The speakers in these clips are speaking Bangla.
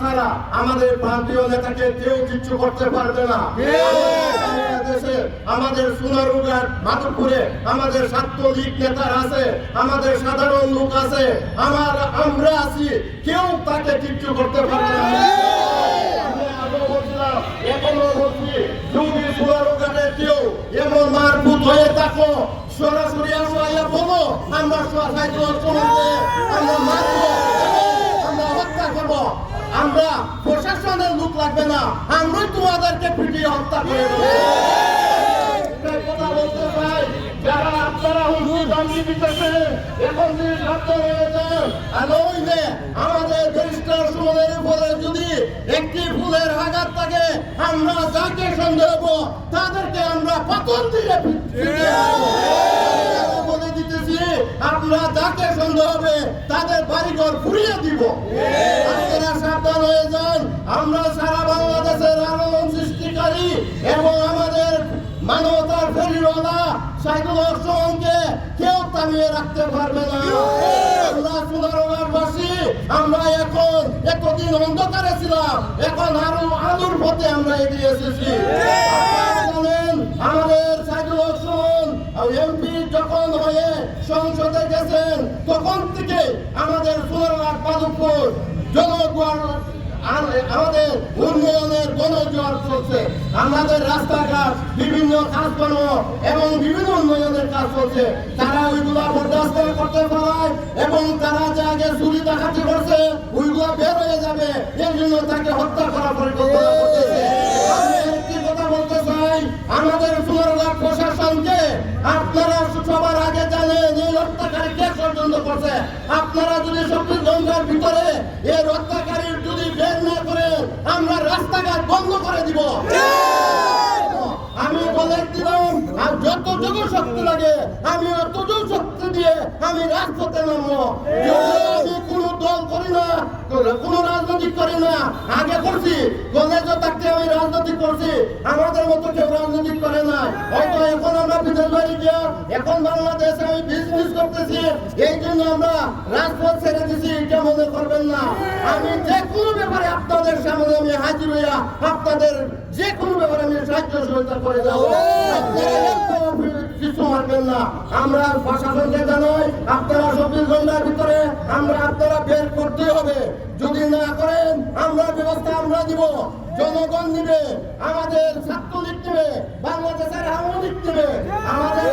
ছাড়া আমাদের প্রান্তীয় নেতাকে কেউ কিচ্ছু করতে পারবে না। দেশে আমাদের সোনারুঘাট মাধবপুরে আমাদের ছাত্রলীগ নেতার আছে, আমাদের সাধারণ লোক আছে, আমার, আমরা আছি, কেউ তাকে কিচ্ছু করতে পারবে না। আমরা হত্যা করব। আমরা প্রশাসনের লোক লাগবে না, আমরাই তোমাদেরকে পিটিয়ে হত্যা করে দেবো। কথা বলতে চাই দিতেছে এখন আর ওই যে আমাদের যদি একটি ফুলের থাকে, আমরা যাকে সন্দেহ তাদেরকে আমরা পাথর দিয়ে আমরা যাকে সন্দেহ হবে, তাদের বাড়িঘর ফুরিয়ে দিব। আপনারা সাবধান হয়ে যান। আমরা সারা বাংলাদেশের আলোড়ন সৃষ্টিকারী এবং আমাদের মানবতার ফেরিওয়ালা সাইদুল হককে কেউ থামিয়ে রাখতে পারবে না। আমরা সুনারবাসী আমরা এখন এতদিন অন্ধকারে ছিলাম, এখন আরও আলোর পথে আমরা এগিয়ে এসেছি। আমাদের সাইদুল হক এমপি যখন হয়ে সংসদে গেছেন, তখন থেকে আমাদের সোনারঘাট মাধবপুর জনগণ আমাদের উন্নয়নের গণজোয়ার চলছে। আমাদের রাস্তাঘাট, বিভিন্ন কাজকর্ম এবং বিভিন্ন উন্নয়নের কাজ চলছে। তারা ওইগুলা বরদাস্ত করতে পারায় এবং তারা যে আগে চুরি ডাকাতি করছে, ওইগুলা বের হয়ে যাবে। এর জন্য তাকে হত্যা করা পরিকল্পনা করতেছে। আমি একটি কথা বলতে চাই, আমাদের আপনারা যদি চব্বিশ ঘণ্টার ভিতরে এই হত্যাকারীর যদি বের না করে আমরা রাস্তাঘাট বন্ধ করে দিব। আমি বলে দিলাম আর যতটুকু শক্তি লাগে আমি অতটুকু শক্তি দিয়ে আমি রাজপথে নামবো। আমি কোনো দল করি না, কোনো রাজনৈতিক করি না, আগে করছি কলেজে থাকতে আমি রাজনৈতিক করছি, আমাদের মতো কেউ রাজনৈতিক করে না হয়তো এখন আমরা বিদেশ বাড়ি গিয়া এখন বাংলাদেশে আমি বিজনেস করতেছি, এই জন্য আমরা রাজপথ ছেড়ে দিছি, এটা মনে করবেন না। আমি যে কোনো ব্যাপারে আপনাদের সামনে আমি হাজির হইয়া আপনাদের যে কোনো ব্যাপারে আমি সাহায্য সহযোগিতা করে যাব। মানবেন না আমরা প্রশাসনকে জানাই আপনারা চব্বিশ ঘণ্টার ভিতরে, আমরা আপনারা বের করতে হবে। যদি না করেন, আমরা ব্যবস্থা আমরা দিব জনগণ নিবে, আমাদের ছাত্রলীগ নিবে, বাংলাদেশের আওয়ামী লীগ নিবে। আমাদের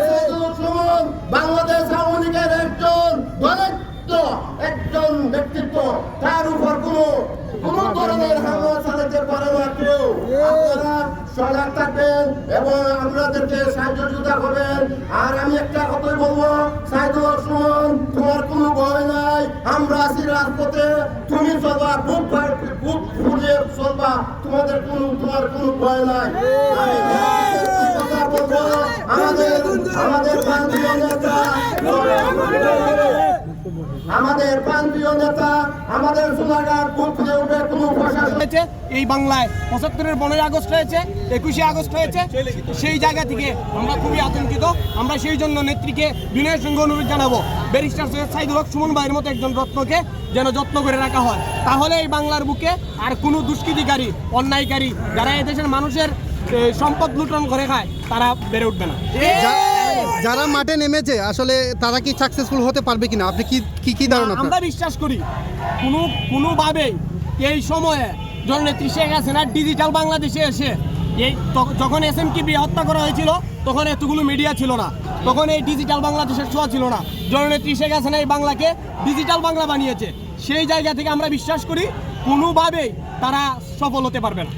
বাংলাদেশ আওয়ামী লীগের একজন ধনাঢ্য একজন ব্যক্তিত্ব। তার উপর কোনো কোনো ধরনের হামলা চালাতে পারে না কেউ আপনারা সজাগ থাকবেন এবং আপনাদেরকে সাহায্য সুবিধা করবেন। আর আমি একটা কথাই বলব সাইদুল সুমন তোমার কোনো ভয় নাই আমরা আছি রাজপথে তুমি চলবা বুক ফার বুক ফুলিয়ে চলবা তোমাদের কোনো তোমার কোনো ভয় নাই। আমাদের আমাদের প্রান্তীয় নেতা আমাদের বুক ফুলে উঠে কোনো প্রশাসন হয়েছে এই বাংলায় পঁচাত্তরের পনেরোই আগস্ট হয়েছে একুশে আগস্ট হয়েছে সেই জায়গা থেকে আমরা খুবই আতঙ্কিত। আমরা সেই জন্য নেত্রীকে বিনয়ের সঙ্গে অনুরোধ জানাব ব্যারিস্টার সৈয়দ সাইদুল হক সুমন ভাইয়ের মতো একজন রত্নকে যেন যত্ন করে রাখা হয়। তাহলে এই বাংলার বুকে আর কোনো দুষ্কৃতিকারী অন্যায়কারী যারা এদেশের মানুষের সম্পদ লুটন করে খায় তারা বেড়ে উঠবে না। যারা মাঠে নেমেছে আসলে তারা কি সাকসেসফুল হতে পারবে কিনা? আপনি কি কি কি ধারণা আপনার? আমরা বিশ্বাস করি কোনো কোনোভাবেই এই সময়ে জননেত্রী শেখ হাসিনা ডিজিটাল বাংলাদেশে এসে এই যখন এস এম কিবি হত্যা করা হয়েছিল তখন এতগুলো মিডিয়া ছিল না। তখন এই ডিজিটাল বাংলাদেশের ছোঁয়া ছিল না। জননেত্রী শেখ হাসিনা এই বাংলাকে ডিজিটাল বাংলা বানিয়েছে। সেই জায়গা থেকে আমরা বিশ্বাস করি কোনোভাবেই তারা সফল হতে পারবে না।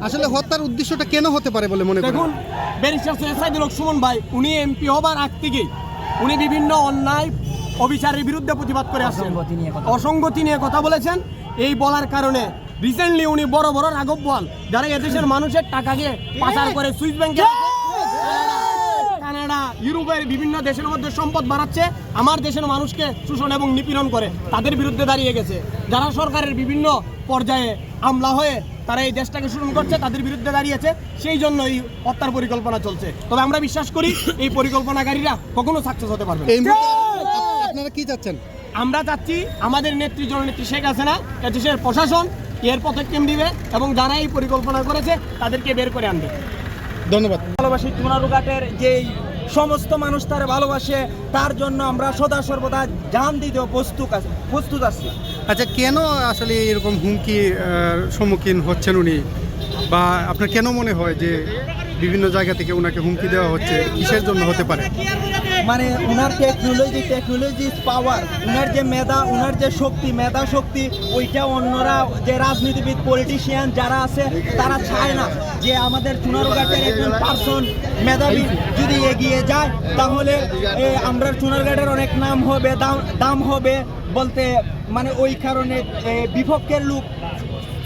আসলে হত্যার উদ্দেশ্যটা কেন হতে পারে বলে মনে দেখুন ব্যারিস্টার সৈয়দ হক সুমন ভাই উনি এমপি হবার আগ থেকেই উনি বিভিন্ন অন্যায় অবিচারের বিরুদ্ধে প্রতিবাদ করে আসছেন। অসঙ্গতি নিয়ে কথা। বলেছেন। এই বলার কারণে রিসেন্টলি উনি বড় বড় রাঘব বল যারা এদেশের মানুষের টাকাকে পাচার করে সুইস ব্যাংকে কানাডা ইউরোপের বিভিন্ন দেশের মধ্যে সম্পদ বাড়াচ্ছে আমার দেশের মানুষকে শোষণ এবং নিপীড়ন করে তাদের বিরুদ্ধে দাঁড়িয়ে গেছে। যারা সরকারের বিভিন্ন পর্যায়ে আমলা হয়ে তারা এই দেশটাকে শোষণ করছে তাদের বিরুদ্ধে দাঁড়িয়েছে সেই জন্য এই হত্যার পরিকল্পনা চলছে। তবে আমরা বিশ্বাস করি এই পরিকল্পনাকারীরা কখনো সাকসেস হতে পারবে আপনারা কি চাচ্ছেন? আমরা চাচ্ছি আমাদের নেত্রী জননেত্রী শেখ হাসিনা দেশের প্রশাসন এর পদক্ষেপ দিবে এবং যারা এই পরিকল্পনা করেছে তাদেরকে বের করে আনবে। ধন্যবাদ। ভালোবাসি চুনারুঘাটের যেই সমস্ত মানুষ তার ভালোবাসে, তার জন্য আমরা সদা সর্বদা জান দিতেও প্রস্তুত আছি প্রস্তুত আছি। আচ্ছা কেন আসলে এরকম হুমকি সম্মুখীন হচ্ছেন উনি? বা আপনার কেন মনে হয় যে বিভিন্ন জায়গা থেকে ওনাকে হুমকি দেওয়া হচ্ছে? কিসের জন্য হতে পারে? মানে ওনার টেকনোলজি টেকনোলজি পাওয়ার ওনার যে মেধা ওনার যে শক্তি, মেধা শক্তি, ওইটা অন্যরা, যে রাজনীতিবিদ পলিটিশিয়ান যারা আছে, তারা চায় না যে আমাদের চুনারঘাটের একজন পার্সন মেধাবী যদি এগিয়ে যায়, তাহলে আমরা চুনারঘাটের অনেক নাম হবে, দাম দাম হবে বলতে মানে ওই কারণে বিপক্ষের লোক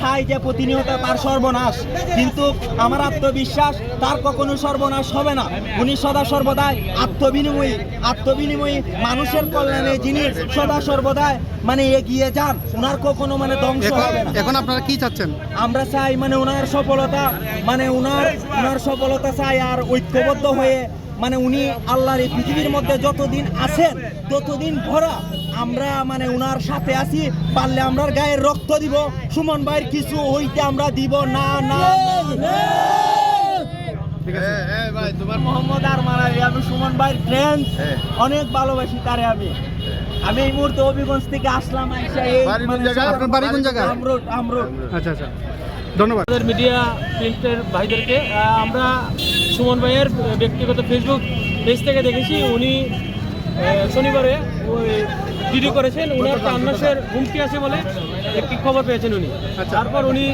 চাই যে প্রতিনিয়ত তার সর্বনাশ। কিন্তু আমার আত্মবিশ্বাস তার কখনো সর্বনাশ হবে না। উনি সদা সর্বদাই আত্মবিনিময়ী। আত্মবিনিময়ী মানুষের কল্যাণে যিনি সদা সর্বদাই মানে এগিয়ে যান ওনার কখনো মানে ধ্বংস হবে না। এখন আপনারা কি চাচ্ছেন? আমরা চাই মানে ওনার সফলতা মানে ওনার ওনার সফলতা চাই আর ঐক্যবদ্ধ হয়ে মানে উনি আল্লাহর এই পৃথিবীর মধ্যে যতদিন আছেন ততদিন ভরা আমরা মানে উনার সাথে আছি পারলে আমরা গায়ের রক্ত দিব সুমন ভাইয়ের কিছু হইতে আমরা দিব না না। মোহাম্মদ আলী আমি সুমন ভাইয়ের ফ্রেন্ড অনেক ভালোবাসি তারে আমি। আমি এই মুহূর্তে হবিগঞ্জ থেকে আসলাম মানে আচ্ছা আচ্ছা। ধন্যবাদ। মিডিয়া প্রিন্টের ভাইদেরকে আমরা সুমন ভাইয়ের ব্যক্তিগত ফেসবুক পেজ থেকে দেখেছি উনি শনিবারে ওই ভিডিও করেছেন। উনার প্রাণনাশের হুমকি আছে বলে একটি খবর পেয়েছেন উনি। তারপর উনি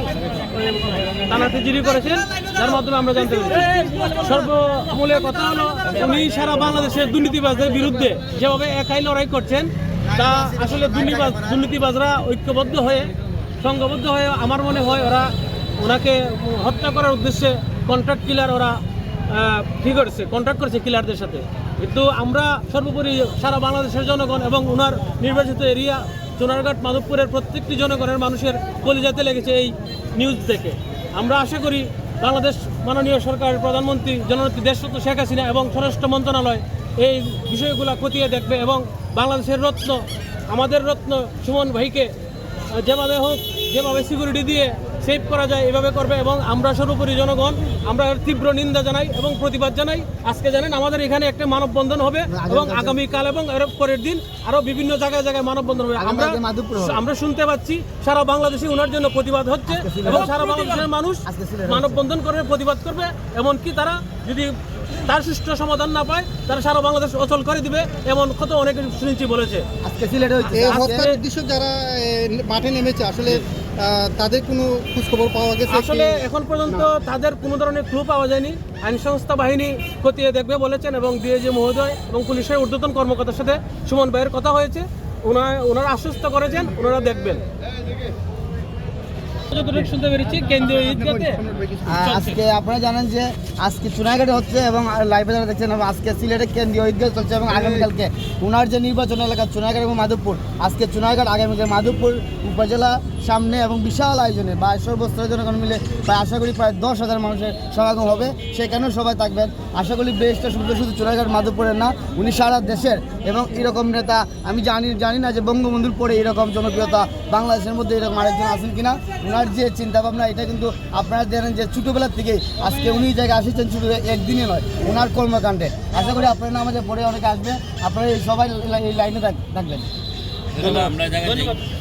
থানাতে জিডি করেছেন যার মাধ্যমে আমরা জানতে পেরেছি। সর্বমূলে কথা হলো উনি সারা বাংলাদেশের দুর্নীতিবাজদের বিরুদ্ধে যেভাবে একাই লড়াই করছেন তা আসলে দুর্নীতিবাজ দুর্নীতিবাজরা ঐক্যবদ্ধ হয়ে সংঘবদ্ধ হয়ে আমার মনে হয় ওরা ওনাকে হত্যা করার উদ্দেশ্যে কন্ট্রাক্ট কিলার ওরা কি করছে? কন্ট্রাক্ট করছে কিলারদের সাথে। কিন্তু আমরা সর্বোপরি সারা বাংলাদেশের জনগণ এবং ওনার নির্বাচিত এরিয়া, সোনারঘাট, মাধবপুরের প্রত্যেকটি জনগণের মানুষের কলিজাতে লেগেছে এই নিউজ দেখে। আমরা আশা করি বাংলাদেশ মাননীয় সরকারের প্রধানমন্ত্রী জননেত্রী দেশরত্ন শেখ হাসিনা এবং স্বরাষ্ট্র মন্ত্রণালয় এই বিষয়গুলো খতিয়ে দেখবে এবং বাংলাদেশের রত্ন, আমাদের রত্ন সুমন ভাইকে যেভাবে হোক, যেভাবে সিকিউরিটি দিয়ে সেভ করা যায় এভাবে করবে এবং আমরা সর্বোপরি জনগণ আমরা তীব্র নিন্দা জানাই এবং প্রতিবাদ জানাই। আজকে জানেন আমাদের এখানে একটা মানববন্ধন হবে এবং আগামীকাল এবং এর পরের দিন আরও বিভিন্ন জায়গায় জায়গায় মানববন্ধন হবে। আমরা আমরা শুনতে পাচ্ছি সারা বাংলাদেশে ওনার জন্য প্রতিবাদ হচ্ছে এবং সারা বাংলাদেশের মানুষ মানববন্ধন করে প্রতিবাদ করবে এমনকি তারা যদি তার সুষ্ঠু সমাধান না পায় তারা সারা বাংলাদেশ অচল করে দিবে এমন কত অনেকে শুনেছি বলেছে। এই হত্যার উদ্দেশ্য যারা মাঠে নেমেছে আসলে তাদের কোনো খোঁজখবর পাওয়া গেছে আসলে এখন পর্যন্ত তাদের কোনো ধরনের ক্লু পাওয়া যায়নি। আইন সংস্থা বাহিনী খতিয়ে দেখবে বলেছেন এবং ডিএজি মহোদয় এবং পুলিশের ঊর্ধ্বতন কর্মকর্তার সাথে সুমন ভাইয়ের কথা হয়েছে। ওনারা ওনারা আশ্বস্ত করেছেন ওনারা দেখবেন। শুনতে পেরেছি কেন্দ্রীয় ঈদগাতে চলছে। আজকে আপনারা জানেন যে আজকে চুনাঘাটে হচ্ছে এবং লাইভে যারা দেখছেন এবং আজকে সিলেটে কেন্দ্রীয় ঈদগাহ চলছে এবং আগামীকালকে উনার যে নির্বাচন এলাকা চুনাঘাট এবং মাধবপুর আজকে চুনাঘাট আগামীকাল মাধবপুর উপজেলা সামনে এবং বিশাল আয়োজনে বা সর্বস্তরের জনগণ মিলে প্রায় আশা করি প্রায় দশ হাজার মানুষের সমাগম হবে। সেখানেও সবাই থাকবেন। আশা করি বেশটা শুধু শুধু চুনাঘাট মাধবপুরের না উনি সারা দেশের এবং এরকম নেতা আমি জানি জানি না যে বঙ্গবন্ধুর পরে এরকম জনপ্রিয়তা বাংলাদেশের মধ্যে এরকম আরেকজন আছেন কিনা। ওনার যে চিন্তা ভাবনা এটা কিন্তু আপনারা জানেন যে ছোটোবেলার থেকে আজকে উনি জায়গায় আসেছেন শুধু একদিনে নয় ওনার কর্মকাণ্ডে। আশা করি আপনারা আমাদের পরে অনেকে আসবে। আপনারা এই সবাই এই লাইনে থাক- থাকবেন। ধন্যবাদ।